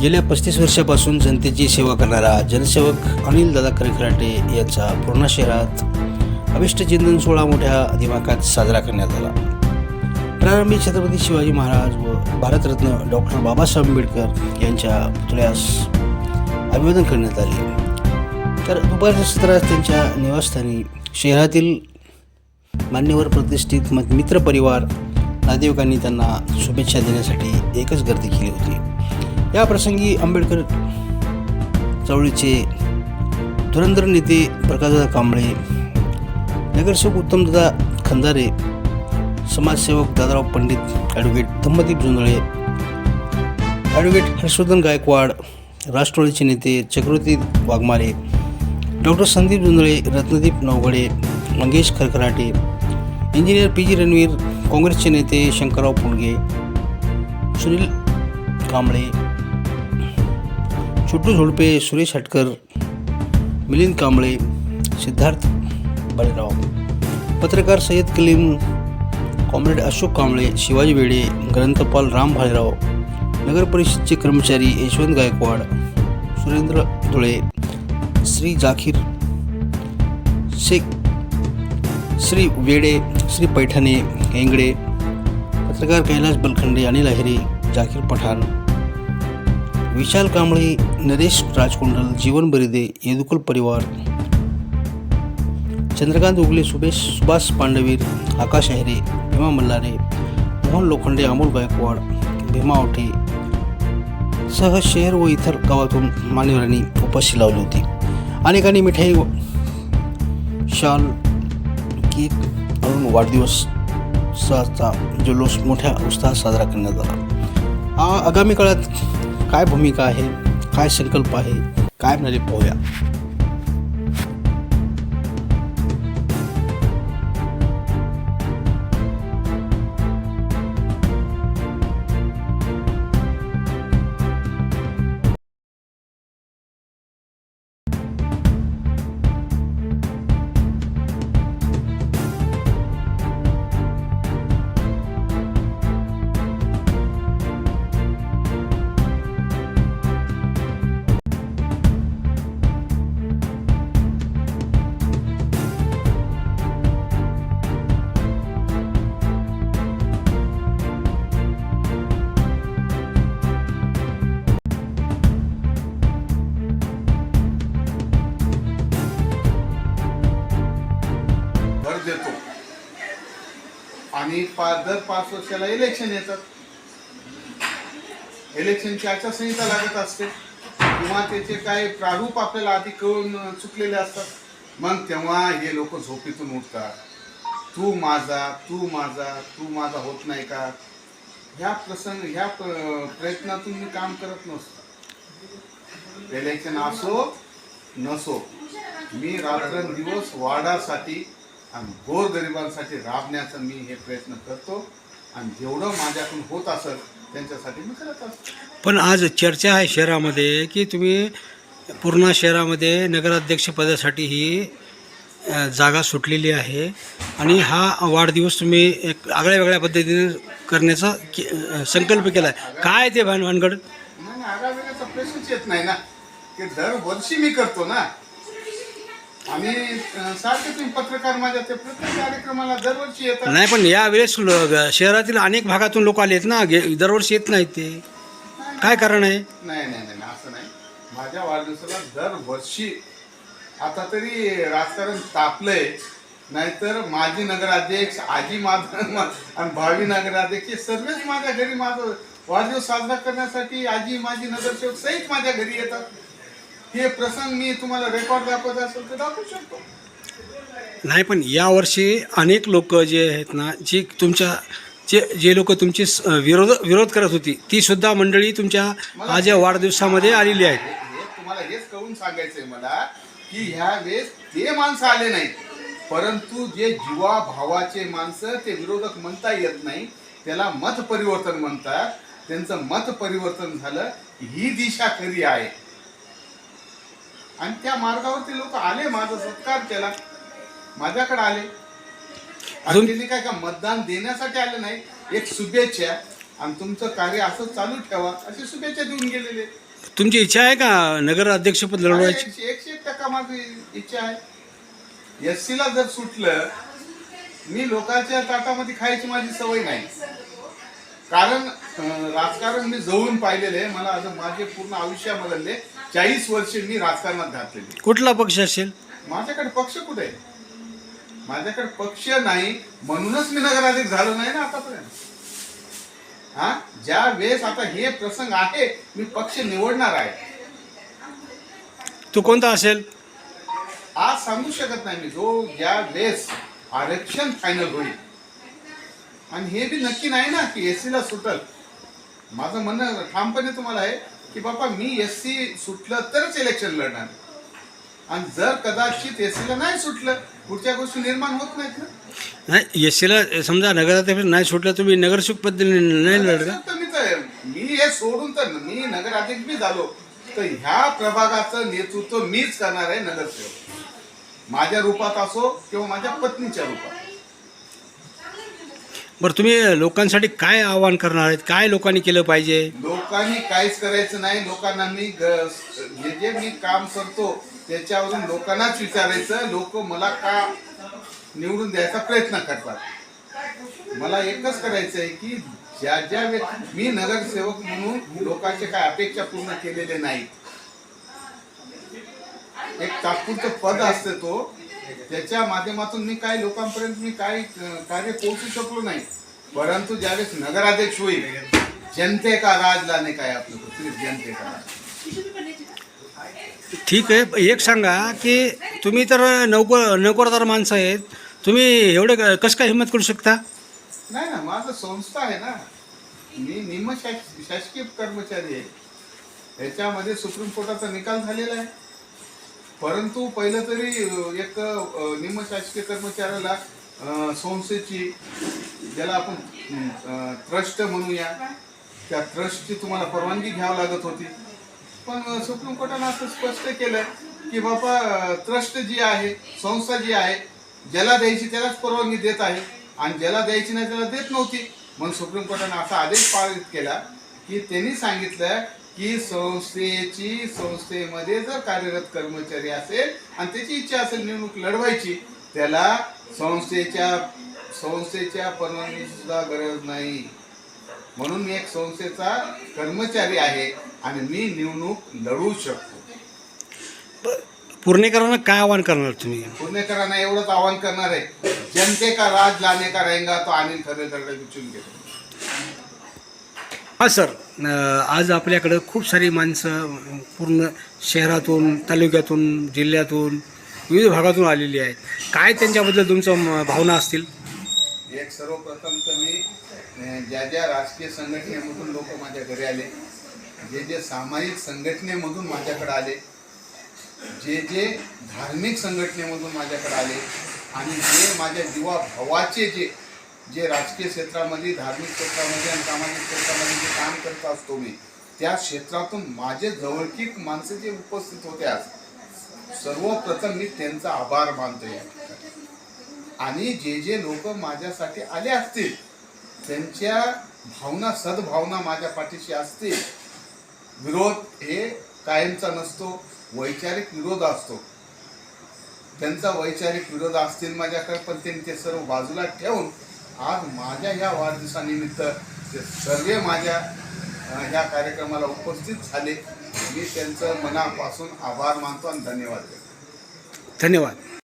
गेल्या पस्तीस वर्षापासून जनतेची सेवा करणारा जनसेवक अनिल दादा खरखराटे याचा पूर्णा शहरात अभिष्ट चिंतन सोहळा मोठ्या दिमाखात साजरा करण्यात आला. प्रारंभी छत्रपती शिवाजी महाराज व भारतरत्न डॉक्टर बाबासाहेब आंबेडकर यांच्या पुतळ्यास अभिवादन करण्यात आले. तर दुपारच्या सत्रात त्यांच्या निवासस्थानी शहरातील मान्यवर प्रतिष्ठित मित्र मित्रपरिवार नातेवाईकांनी त्यांना शुभेच्छा देण्यासाठी एकच गर्दी केली होती. या प्रसंगी आंबेडकर चळवळीचे धुरंधर नेते प्रकाशदादा कांबळे नगरसेवक उत्तमदादा खंदारे समाजसेवक दादाराव पंडित ॲडव्होकेट धम्मदीप जुंदळे ॲडव्होकेट हर्षवर्धन गायकवाड राष्ट्रवादीचे नेते Chakravarti Waghmare doctor Sandeep Jundale Ratnadeep Navghade Mangesh Kharkharate engineer P G Ranvir काँग्रेसचे नेते शंकरराव पुणगे सुनील कांबळे छोटू झोडपे सुरेश हटकर मिलिंद कांबळे सिद्धार्थ बळीराव पत्रकार सय्यद कलीम कॉम्रेड अशोक कांबळे शिवाजी वेडे ग्रंथपाल राम भालेराव नगर परिषदचे कर्मचारी यशवंत गायकवाड सुरेंद्र धुळे श्री जाखीर शेख श्री वेडे श्री पैठणे हेंगडे पत्रकार कैलास बलखंडे अनिल अहिरे जाकीर पठाण विशाल कांबळे नरेश राजकुंडल जीवन बरिदे येदुकुल परिवार. चंद्रकांत उगले सुबेश सुभाष पांडवीर आकाश अहिरे भीमा मल्हारे मोहन लोखंडे अमोल गायकवाड भीमा आवटे सह शहर व इतर गावातून मान्यवरांनी उपस्थित लावली होती. अनेकांनी मिठाई व शाल केक आणून वाढदिवसाचा जल्लोष मोठ्या उत्साहात साजरा करण्यात आला. आगामी काळात काय भूमिका आहे? काय संकल्प आहे? काय म्हणाले पाहूया? देतो. आणि पाच दर पाच वर्षाला इलेक्शन येतात. इलेक्शनची आचारसंहिता लागत असते. किंवा त्याचे काय प्रारूप आपल्याला आधी कळून चुकलेले असतात. मग तेव्हा हे लोक झोपेतून उठतात. तू माझा तू माझा तू माझा होत नाही का? ह्या प्रसंग ह्या प्रयत्नातून मी काम करत नसतो. इलेक्शन असो नसो. मी रात्रंदिवस वाडासाठी आणि गोरगरिबांसाठी राबण्याचा मी हे प्रयत्न करतो. आणि जेवढं माझ्याकडून होत असेल त्यांच्यासाठी मी करत असतो. पण आज चर्चा आहे शहरामध्ये की तुम्ही पूर्णा शहरामध्ये नगराध्यक्षपदासाठी ही अ, जागा सुटलेली आहे. आणि हा वाढदिवस तुम्ही एक आगळ्या वेगळ्या पद्धतीने करण्याचा के- अ, संकल्प केला आहे काय ते भान भानगड? नाही नाही, आगावेळेचा प्रश्नच येत नाही ना. की दरवर्षी मी करतो ना. आम्ही सारखे तुम्ही पत्रकार माझ्या ते प्रत्येक कार्यक्रमाला दरवर्षी येतात. नाही पण यावेळेस शहरातील अनेक भागातून लोक आले आहेत ना गे- दरवर्षी येत नाहीत ते. काय कारण आहे? नाही नाही नाही असं नाही. माझ्या वाढदिवसाला दरवर्षी आता तरी राजकारण तापलंय. नाहीतर माजी नगराध्यक्ष आजी माझा आणि भावी नगराध्यक्ष हे सर्वच माझ्या घरी माझं वाढदिवस साजरा करण्यासाठी आजी माझी नगरसेवक सहित माझ्या घरी येतात. हे प्रसंग मी तुम्हाला रेकॉर्ड दाखवत असेल तर दाखवू शकतो. नाही पण यावर्षी अनेक लोक जे आहेत ना जी तुमच्या जे जे लोक तुमची स- विरोध विरोध करत होती ती सुद्धा मंडळी तुमच्या आज या वाढदिवसामध्ये आलेली आहेत. हे हे तुम्हाला हेच कळून सांगायचंय मला की ह्या वेळेस ते माणसं आले नाहीत. परंतु जे जीवा भावाचे माणसं ते विरोधक म्हणता येत नाही त्याला मत परिवर्तन म्हणतात. त्यांचं मत परिवर्तन झालं ही दिशा खरी आहे. आणि त्या मार्गावरती लोक आले माझा सत्कार केला. माझ्याकडे आले. अजून- त्यांनी काय का मतदान देण्यासाठी आले नाही. एक शुभेच्छा. आणि तुमचं कार्य असं चालू ठेवा अशी शुभेच्छा देऊन गेलेले. तुमची इच्छा आहे का नगर अध्यक्षपद लढवायची? एकशे एकशे एक टक्का माझी इच्छा आहे. एस ला जर सुटलं मी लोकांच्या ताटामध्ये खायची माझी सवय नाही. कारण अं, राजकारण मी जवळून पाहिलेले आहे. मला माझे पूर्ण आयुष्यामधले चाळीस वर्षे मी राजकारणात घातलेले. कुठला पक्ष असेल? माझ्याकडे पक्ष कुठे आहे? माझ्याकडे पक्ष नाही म्हणूनच मी नगराध्यक्ष झालो नाही ना आतापर्यंत. हा? ज्या वेळेस आता हे प्रसंग आहे मी पक्ष निवडणार आहे. तो कोणता असेल? आज सांगू शकत नाही मी जो ज्या वेळेस आरक्षण फायनल होईल. आणि हे बी नक्की नाही ना की एस ला सुटल. माझं म्हणणं ठामपणे तुम्हाला आहे की बाबा मी एस सी सुटलं तरच इलेक्शन लढणार. आणि जर कदाचित एस ला नाही सुटलं पुढच्या गोष्टी निर्माण होत नाहीत ना. नाही एस सीला समजा नगराध्यक्ष नाही सुटलं तुम्ही नगरसेवक पद नाही लढलं तर मी तर मी हे सोडून तर मी नगराध्यक्ष बी झालो. तर ह्या प्रभागाचं नेतृत्व मीच करणार आहे नगरसेवक. माझ्या रूपात असो किंवा माझ्या पत्नीच्या रूपात. बरं तुम्ही लोकांसाठी काय आवाहन करणार आहेत? काय लोकांनी केलं पाहिजे? लोकांनी काहीच करायचं नाही. लोकांना मी ग- जे जे मी काम करतो त्याच्यावरून लोकांनाच विचारायचं. लोक मला का निवडून द्यायचा प्रयत्न करतात? मला एकच करायचं आहे की ज्या ज्या व्यक्ती मी नगरसेवक म्हणून लोकांचे काय अपेक्षा पूर्ण केलेले नाहीत. एक तात्पुरतं पद असतं तो. त्याच्या माध्यमातून मी काय लोकांपर्यंत मी काय अं, कार्य पोहोचू शकलो नाही. परंतु ज्यावेळेस नगराध्यक्ष होईल जनते का राज लाने काय आपलं सिर्फ जनते का राज. ठीक आहे. एक सांगा की तुम्ही तर नोकर नोकरदार माणसं आहेत. तुम्ही एवढे क- कसं काय हिंमत करू शकता? नाही ना माझं संस्था आहे ना. मी निम शास- शासकीय कर्मचारी आहे. ह्याच्यामध्ये सुप्रीम कोर्टाचा निकाल झालेला आहे. परंतु पहिलं तरी एक निम शासकीय कर्मचाऱ्याला संस्थेची ज्याला आपण ट्रस्ट म्हणूया त्या ट्रस्टची तुम्हाला परवानगी घ्यावी लागत होती. पण सुप्रीम कोर्टानं असं स्पष्ट केलं की बाबा ट्रस्ट जी आहे संस्था जी आहे ज्याला द्यायची त्यालाच परवानगी देत आहे. आणि ज्याला द्यायची नाही त्याला देत नव्हती. म्हणून सुप्रीम कोर्टानं असा आदेश पारित केला की त्यांनी सांगितलं की संस्थेची संस्थेमध्ये जर कार्यरत कर्मचारी असेल आणि त्याची इच्छा असेल निवडणूक लढवायची त्याला संस्थेच्या संस्थेच्या परवानगीची सुद्धा गरज नाही. म्हणून मी एक संस्थेचा कर्मचारी आहे आणि मी निवडणूक लढवू शकतो. पुणेकरांना काय आवाहन करणार तुम्ही? पुणेकरांना एवढंच आवाहन करणार आहे. जनते का राज लाने का रहेगा तो अनिल खरेदरला विचारून घेतो. हां सर. आज आपल्याकडं खूप सारी माणसं पूर्ण शहरातून तालुक्यातून जिल्ह्यातून विविध भागातून आलेली आहेत. काय त्यांच्याबद्दल तुमचं म- भावना असतील? एक सर्वप्रथम तर मी ज्या ज्या राजकीय संघटनेमधून लोक माझ्या घरी आले जे जे सामाजिक संघटनेमधून माझ्याकडे आले जे जे धार्मिक संघटनेमधून माझ्याकडे आले आणि जे माझ्या जीवा भावाचे जे जे राजकीय क्षेत्रामध्ये धार्मिक क्षेत्रामध्ये आणि सामाजिक क्षेत्रामध्ये जे काम करत असतो मी त्या क्षेत्रातून माझे जवळकीक माणसं जे उपस्थित होते सर्वप्रथम मी त्यांचा आभार मानतो या आणि जे जे लोक माझ्यासाठी आले असतील त्यांच्या भावना सद्भावना माझ्या पाठीशी असतील विरोध हे कायमचा नसतो वैचारिक विरोध असतो. त्यांचा वैचारिक विरोध असतील माझ्याकडे पण त्यांनी ते सर्व बाजूला ठेवून आज माझ्या ह्या वाढदिवसानिमित्त ते सर्व माझ्या ह्या कार्यक्रमाला उपस्थित झाले. मी त्यांचं मनापासून आभार मानतो आणि धन्यवाद देतो. धन्यवाद.